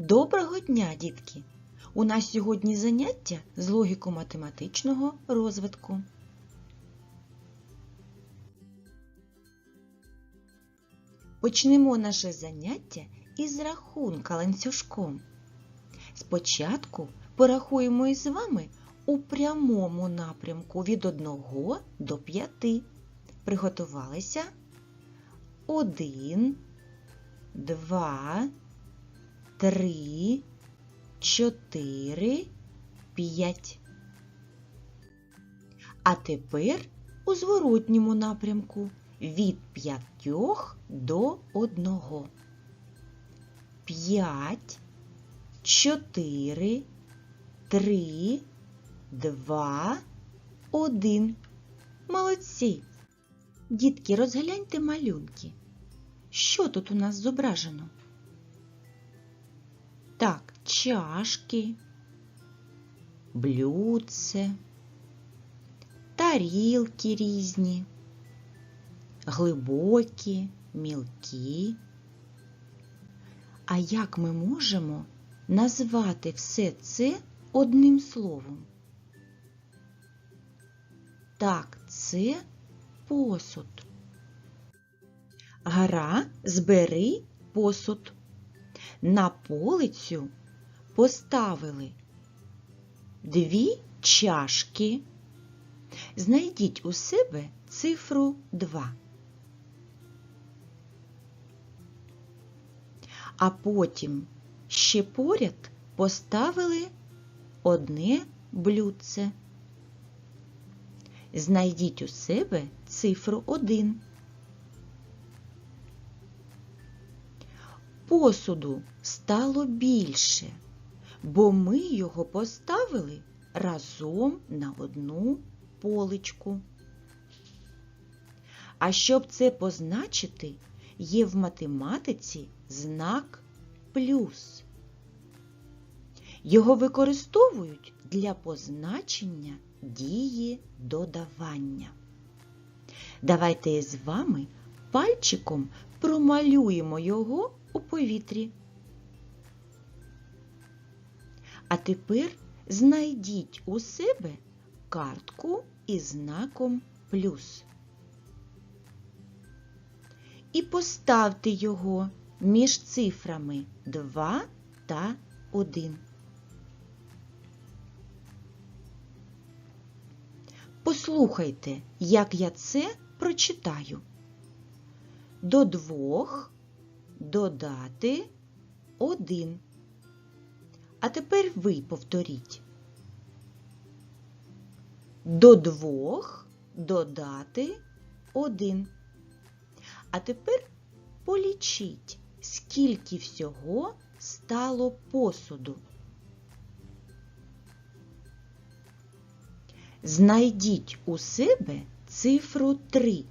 Доброго дня, дітки! У нас сьогодні заняття з логіко-математичного розвитку. Почнемо наше заняття із рахунка ланцюжком. Спочатку порахуємо із вами у прямому напрямку від 1 до 5. Приготувалися? 1, 2, 3, 4, 5. А тепер у зворотньому напрямку від 5 до 1. 5, 4, 3, 2, 1. Молодці! Дітки, розгляньте малюнки. Що тут у нас зображено? Чашки, блюдце, тарілки різні, глибокі, мілкі. А як ми можемо назвати все це одним словом? Так, це посуд. Гра збери посуд. На полицю поставили дві чашки. Знайдіть у себе цифру 2. А потім ще поряд поставили одне блюдце. Знайдіть у себе цифру 1. Посуду стало більше, бо ми його поставили разом на одну поличку. А щоб це позначити, є в математиці знак плюс. Його використовують для позначення дії додавання. Давайте з вами пальчиком промалюємо його у повітрі. А тепер знайдіть у себе картку із знаком плюс. І поставте його між цифрами 2 та 1. Послухайте, як я це прочитаю. До двох додати 1. А тепер ви повторіть. До двох додати 1. А тепер полічіть, скільки всього стало посуду. Знайдіть у себе цифру 3.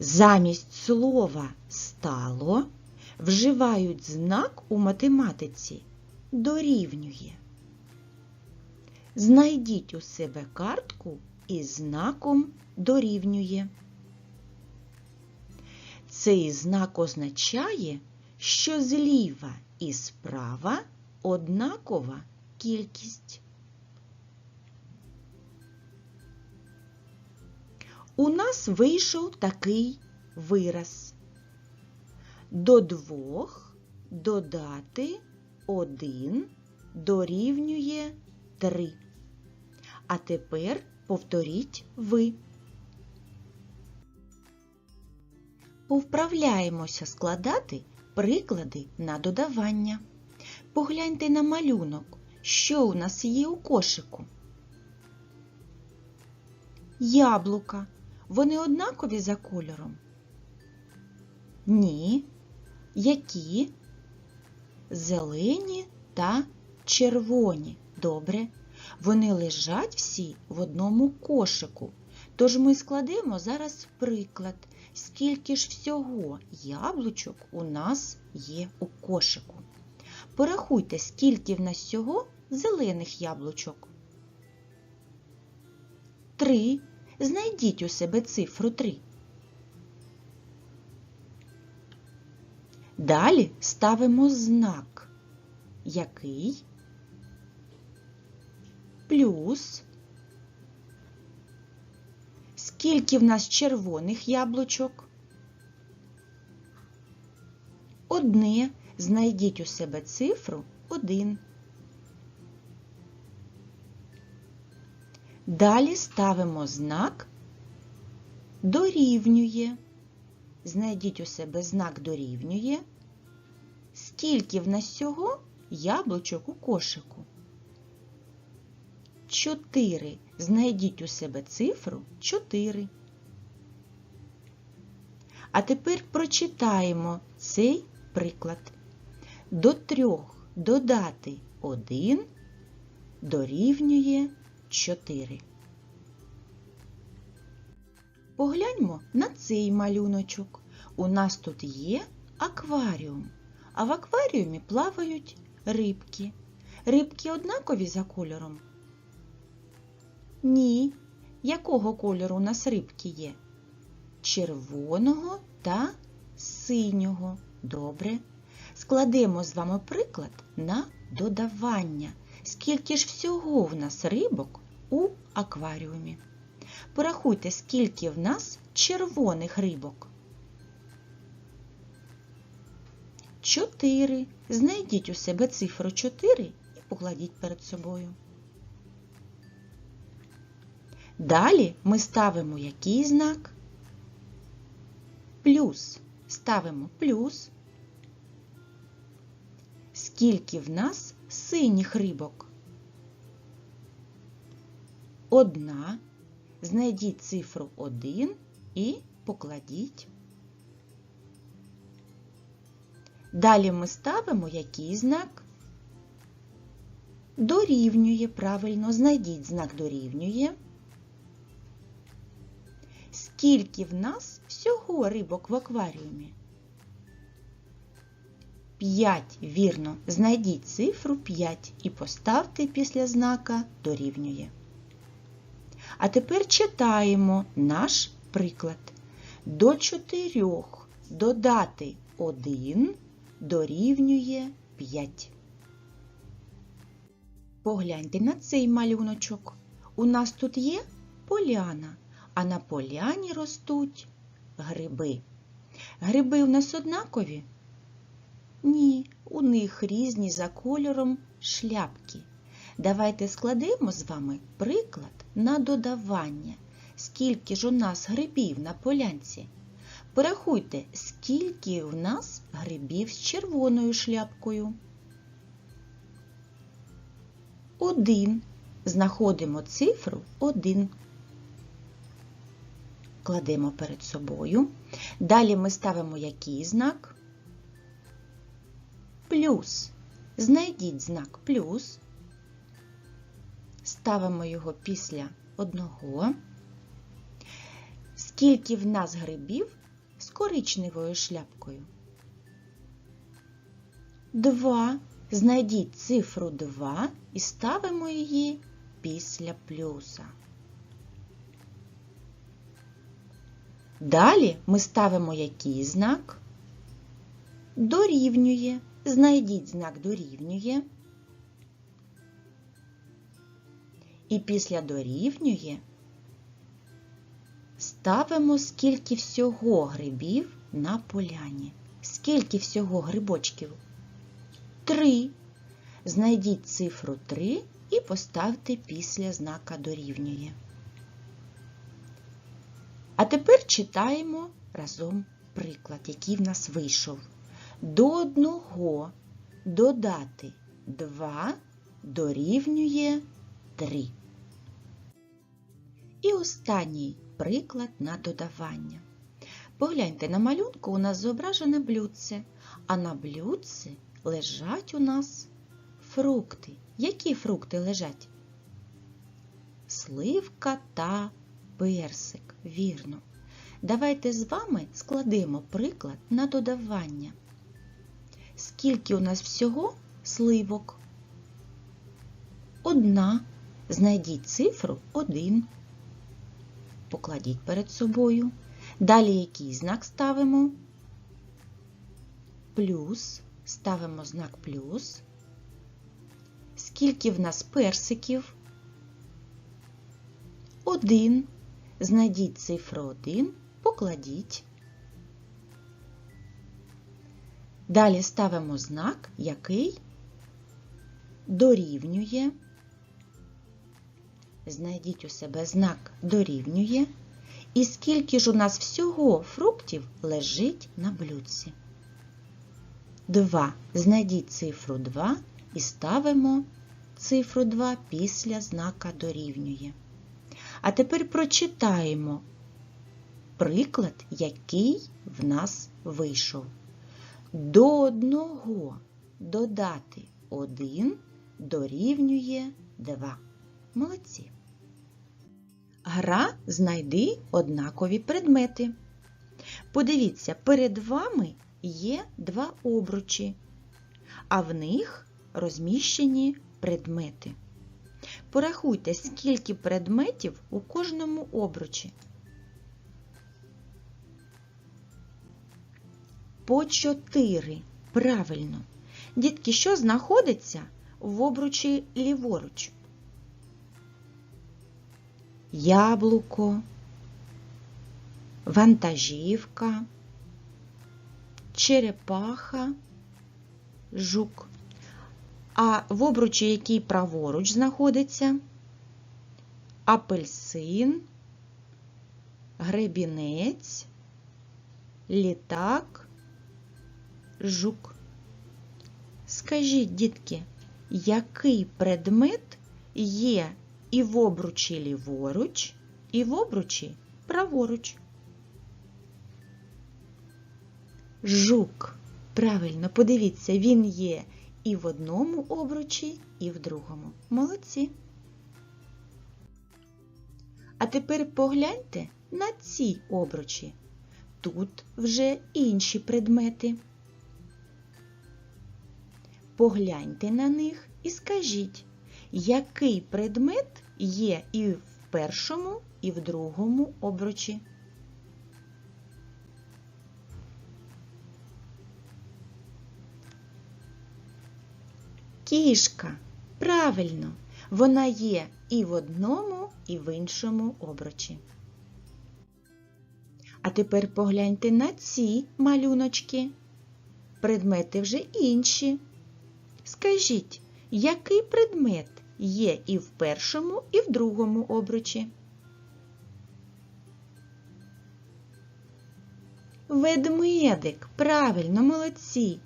Замість слова стало вживають знак у математиці дорівнює. Знайдіть у себе картку із знаком дорівнює. Цей знак означає, що зліва і справа однакова кількість. У нас вийшов такий вираз. До двох додати один дорівнює три. А тепер повторіть ви. Повправляємося складати приклади на додавання. Погляньте на малюнок, що у нас є у кошику. Яблука. Вони однакові за кольором? Ні. Які? Зелені та червоні. Добре. Вони лежать всі в одному кошику. Тож ми складемо зараз приклад, скільки ж всього яблучок у нас є у кошику. Порахуйте, скільки в нас всього зелених яблучок. Три. Знайдіть у себе цифру 3. Далі ставимо знак, який плюс скільки в нас червоних яблучок. Одне знайдіть у себе цифру 1. Далі ставимо знак дорівнює. Знайдіть у себе знак дорівнює. Скільки в нас всього яблучок у кошику? 4. Знайдіть у себе цифру 4. А тепер прочитаємо цей приклад. До трьох додати 1 дорівнює 4. Погляньмо на цей малюночок. У нас тут є акваріум, а в акваріумі плавають рибки. Рибки однакові за кольором? Ні. Якого кольору у нас рибки є? Червоного та синього. Добре. Складемо з вами приклад на додавання. Скільки ж всього в нас рибок у акваріумі? Порахуйте, скільки в нас червоних рибок. Чотири. Знайдіть у себе цифру 4 і покладіть перед собою. Далі ми ставимо який знак? Плюс. Ставимо плюс. Скільки в нас синіх рибок? Одна. Знайдіть цифру 1 і покладіть. Далі ми ставимо який знак? Дорівнює. Правильно, знайдіть знак дорівнює. Скільки в нас всього рибок в акваріумі? 5. Вірно. Знайдіть цифру 5 і поставте після знака дорівнює. А тепер читаємо наш приклад. До 4 додати 1 дорівнює 5. Погляньте на цей малюночок. У нас тут є поляна, а на поляні ростуть гриби. Гриби у нас однакові? Ні, у них різні за кольором шляпки. Давайте складемо з вами приклад на додавання. Скільки ж у нас грибів на полянці? Порахуйте, скільки в нас грибів з червоною шляпкою. Один. Знаходимо цифру 1. Кладемо перед собою. Далі ми ставимо який знак? Плюс. Знайдіть знак плюс. Ставимо його після одного. Скільки в нас грибів з коричневою шляпкою? Два. Знайдіть цифру 2 і ставимо її після плюса. Далі ми ставимо який знак? Дорівнює. Знайдіть знак дорівнює. І після дорівнює ставимо скільки всього грибів на поляні. Скільки всього грибочків? Три. Знайдіть цифру 3 і поставте після знака дорівнює. А тепер читаємо разом приклад, який в нас вийшов. До одного додати 2 дорівнює 3. І останній приклад на додавання. Погляньте, на малюнку у нас зображене блюдце, а на блюдці лежать у нас фрукти. Які фрукти лежать? Сливка та персик, вірно. Давайте з вами складемо приклад на додавання. Скільки у нас всього сливок? Одна. Знайдіть цифру 1. Покладіть перед собою. Далі який знак ставимо? плюс, ставимо знак плюс. Скільки в нас персиків? Один. Знайдіть цифру 1, покладіть. Далі ставимо знак, який дорівнює. Знайдіть у себе знак дорівнює. І скільки ж у нас всього фруктів лежить на блюдці? 2. Знайдіть цифру 2 і ставимо цифру 2 після знака дорівнює. А тепер прочитаємо приклад, який в нас вийшов. До одного додати 1 дорівнює 2. Молодці. Гра знайди однакові предмети. Подивіться, перед вами є два обручі, а в них розміщені предмети. Порахуйте, скільки предметів у кожному обручі. По чотири. Правильно. Дітки, що знаходиться в обручі ліворуч? Яблуко, вантажівка, черепаха, жук. А в обручі, який праворуч знаходиться, апельсин, гребінець, літак, жук. Скажіть, дітки, який предмет є і в обручі ліворуч, і в обручі праворуч? Жук. Правильно, подивіться, він є і в одному обручі, і в другому. Молодці. А тепер погляньте на ці обручі. Тут вже інші предмети. Погляньте на них і скажіть, який предмет є і в першому, і в другому обручі. Кішка. Правильно, вона є і в одному, і в іншому обручі. А тепер погляньте на ці малюночки. Предмети вже інші. Скажіть, який предмет є і в першому, і в другому обручі? Ведмедик, правильно, молодці.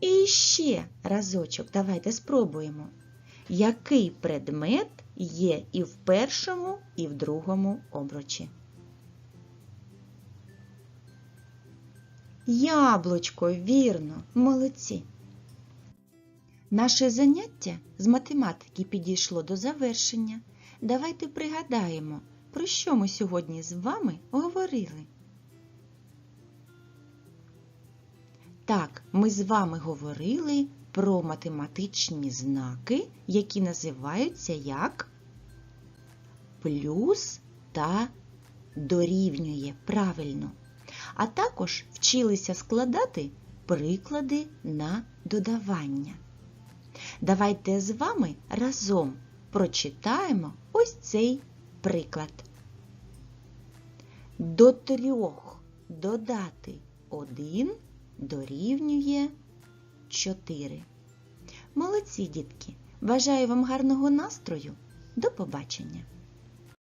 І ще разочок, давайте спробуємо. Який предмет є і в першому, і в другому обручі? Яблучко, вірно, молодці. Наше заняття з математики підійшло до завершення. Давайте пригадаємо, про що ми сьогодні з вами говорили. Так, ми з вами говорили про математичні знаки, які називаються як плюс та дорівнює правильно. А також вчилися складати приклади на додавання. Давайте з вами разом прочитаємо ось цей приклад. До трьох додати один дорівнює 4. Молодці, дітки! Бажаю вам гарного настрою. До побачення!